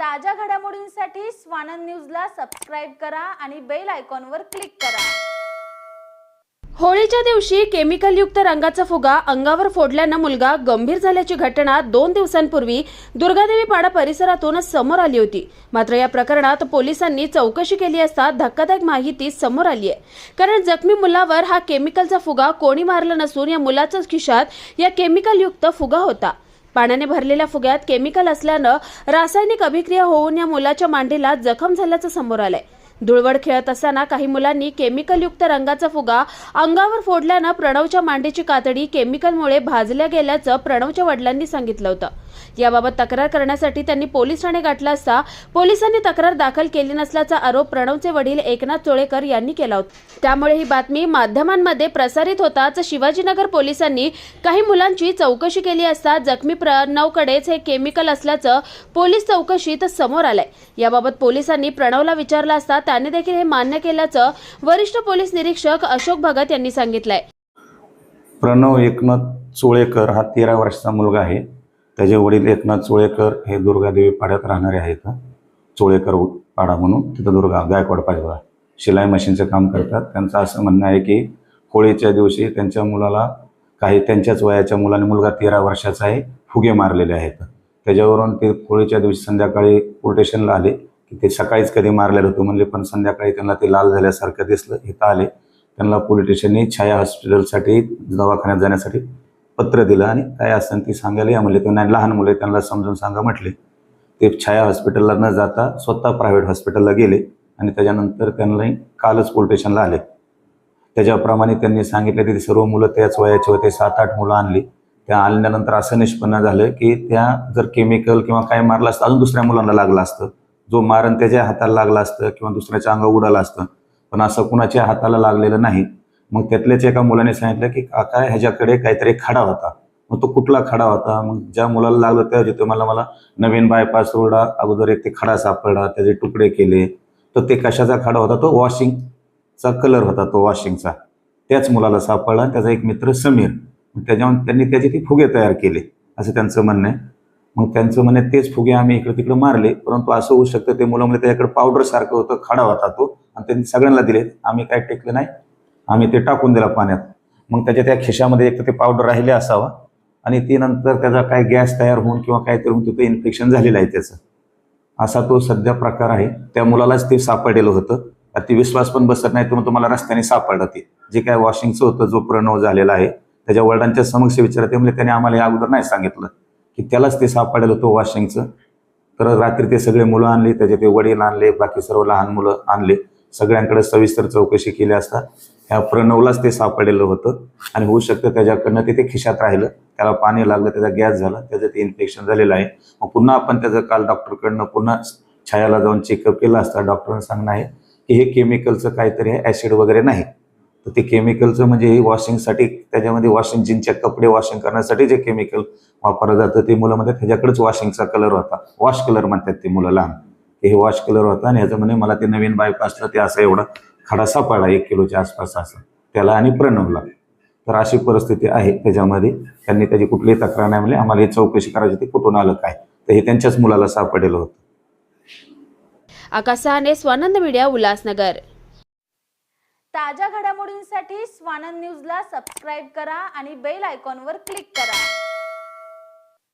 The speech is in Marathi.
ताज्या घडामोडींसाठी स्वानंद न्यूजला सबस्क्राईब करा आणि बेल आयकॉनवर क्लिक करा. होळीच्या दिवशी केमिकलयुक्त रंगाचा फुगा अंगावर फोडल्यानं मुलगा गंभीर झाल्याची घटना दोन दिवसांपूर्वी दुर्गादेवी पाडा परिसरातून समोर आली होती. मात्र या प्रकरणात पोलिसांनी चौकशी केली असता धक्कादायक माहिती समोर आली आहे. कारण जखमी मुलावर हा केमिकलचा फुगा कोणी मारला नसून या मुलाच्याच खिशात या केमिकलयुक्त फुगा होता. पाण्याने भरलेल्या फुग्यात केमिकल असल्यानं रासायनिक अभिक्रिया होऊन या मुलाच्या मांडीला जखम झाल्याचं समोर आलंय. धुळवड खेळत असताना काही मुलांनी केमिकलयुक्त रंगाचा फुगा अंगावर फोडल्यानं प्रणवच्या मांडीची कातडी केमिकलमुळे भाजल्या गेल्याचं प्रणवच्या वडिलांनी सांगितलं होतं. याबाबत तक्रार करण्यासाठी त्यांनी पोलीस ठाणे गाठला असता पोलिसांनी तक्रार दाखल केली नसल्याचा आरोप प्रणवचे वडील एकनाथ चोळेकर यांनी केला होता. त्यामुळे ही बातमी माध्यमांमध्ये प्रसारित होताच शिवाजीनगर पोलिसांनी काही मुलांची चौकशी केली असता जखमी प्रणवकडेच हे केमिकल असल्याचं पोलीस चौकशीत समोर आलंय. याबाबत पोलिसांनी प्रणवला विचारलं असता त्याने देखील हे मान्य केल्याचं वरिष्ठ पोलीस निरीक्षक अशोक भगत यांनी सांगितलंय. प्रणव एकनाथ चोळेकर हा तेरा वर्षाचा मुलगा आहे. त्याचे वडील एकनाथ चोळेकर हे दुर्गादेवी पाड्यात राहणारे आहेत. चोळेकर पाडा म्हणून तिथं दुर्गा गायकवाड पाडा शिलाई मशीनचं काम करतात. त्यांचं असं म्हणणं आहे की होळीच्या दिवशी त्यांच्या मुलाला काही त्यांच्याच वयाच्या मुलाने मुलगा तेरा वर्षाचा आहे फुगे मारलेले आहेत. त्याच्यावरून ते होळीच्या दिवशी संध्याकाळी पोलीस आले की ते सकाळीच कधी मारलेलं होतं म्हणले पण संध्याकाळी त्यांना ते लाल झाल्यासारखं दिसलं इथं आले. त्यांना पोलीस स्टेशनने छाया हॉस्पिटलसाठी दवाखान्यात जाण्यासाठी पत्र दिलं आणि काय असतं ती सांगायला या म्हणले. त्यांना लहान मुले त्यांना समजून सांगा म्हटले. ते छाया हॉस्पिटलला न जाता स्वतः प्रायव्हेट हॉस्पिटलला गेले आणि त्याच्यानंतर त्यांना कालच पोलीस स्टेशनला आले. त्याच्याप्रमाणे त्यांनी सांगितलं की सर्व मुलं त्याच वयाचे होते सात आठ मुलं आणली. त्या आणल्यानंतर असं निष्पन्न झालं की त्या जर केमिकल किंवा काय मारलं असतं अजून दुसऱ्या मुलांना लागलं असतं. जो मारण त्याच्या हाताला लागला असतं किंवा दुसऱ्याच्या अंगा उडालं असतं. पण असं कुणाच्या हाताला लागलेलं नाही. मग त्यातल्याच एका मुलाने सांगितलं की काका ह्याच्याकडे काहीतरी खडा होता. मग तो कुठला खडा होता? मग ज्या मुलाला लागलं त्या जिथे मला मला नवीन बायपास रोडा अगोदर एक ते खडा सापडला त्याचे तुकडे केले. तर ते कशाचा खडा होता? तो वॉशिंगचा कलर होता तो वॉशिंगचा त्याच मुलाला सापडला आणि त्याचा एक मित्र समीर. मग त्याच्यावर त्यांनी त्याचे ते फुगे तयार केले असं त्यांचं म्हणणं आहे. मग त्यांचं म्हणे तेच फुगे आम्ही इकडे तिकडे मारले परंतु असं होऊ शकतं ते मुलं म्हणजे त्याच्याकडे पावडर सारखं होतं खडा होता तो. आणि त्यांनी सगळ्यांना दिले आम्ही काय टेकलं नाही आम्ही ते टाकून दिला पाण्यात. मग त्याच्या त्या खिशामध्ये एक तर ते पावडर राहिले असावा आणि ते नंतर त्याचा काय गॅस तयार होऊन किंवा काहीतरी होऊन तिथं इन्फेक्शन झालेलं आहे त्याचं. असा तो सध्या प्रकार आहे. त्या मुलालाच ते सापडलेलं होतं. ते विश्वास पण बसत नाही तर मग तुम्हाला रस्त्याने सापडलं ते. जे काय वॉशिंगचं होतं जो प्रणव झालेला आहे त्याच्या वडिलांच्या समक्ष विचारते म्हणजे त्याने आम्हाला या अगोदर नाही सांगितलं की त्यालाच ते सापडलेलं होतं वॉशिंगचं तर रात्री ते सगळे मुलं आणले त्याचे ते वडील आणले बाकी सर्व लहान मुलं आणले. सगळ्यांकडे सविस्तर चौकशी केली असता. ह्या प्रणवलाच ते सापडलेलं होतं. आणि होऊ शकतं त्याच्याकडनं ते ते खिशात राहिलं. त्याला पाणी लागलं त्याचा गॅस झाला त्याचं ते इन्फेक्शन झालेलं आहे. मग पुन्हा आपण त्याचं काल डॉक्टरकडनं पुन्हा छायाला जाऊन चेकअप केलं असता डॉक्टरांना सांगणं आहे की हे केमिकलचं काहीतरी आहे ॲसिड वगैरे नाही. तर ते केमिकलचं म्हणजे हे वॉशिंगसाठी त्याच्यामध्ये वॉशिंग जीनचे कपडे वॉशिंग करण्यासाठी जे केमिकल वापरलं जातं ते मुलामध्ये त्याच्याकडेच वॉशिंगचा कलर होता. वॉश कलर म्हणतात ते मुलं लहान. हे वॉश कलर होता आणि ह्याचं म्हणे मला ते नवीन बायपासला ते असं एवढं खडा सापडला एक किलोच्या आसपास असं. त्याला आणि प्रणवला. तर अशी परिस्थिती आहे त्याच्यामध्ये. त्यांनी त्याची कुठलीही तक्रार नाही म्हणजे आम्हाला ही चौकशी करायची ती कुठून आलं काय? तर हे त्यांच्याच मुलाला सापडलेलं होतं. आकाश सहाने स्वानंद मीडिया उल्हासनगर. ताज्या घडामोडींसाठी स्वानंद न्यूजला सबस्क्राईब करा आणि बेल आयकॉनवर क्लिक करा.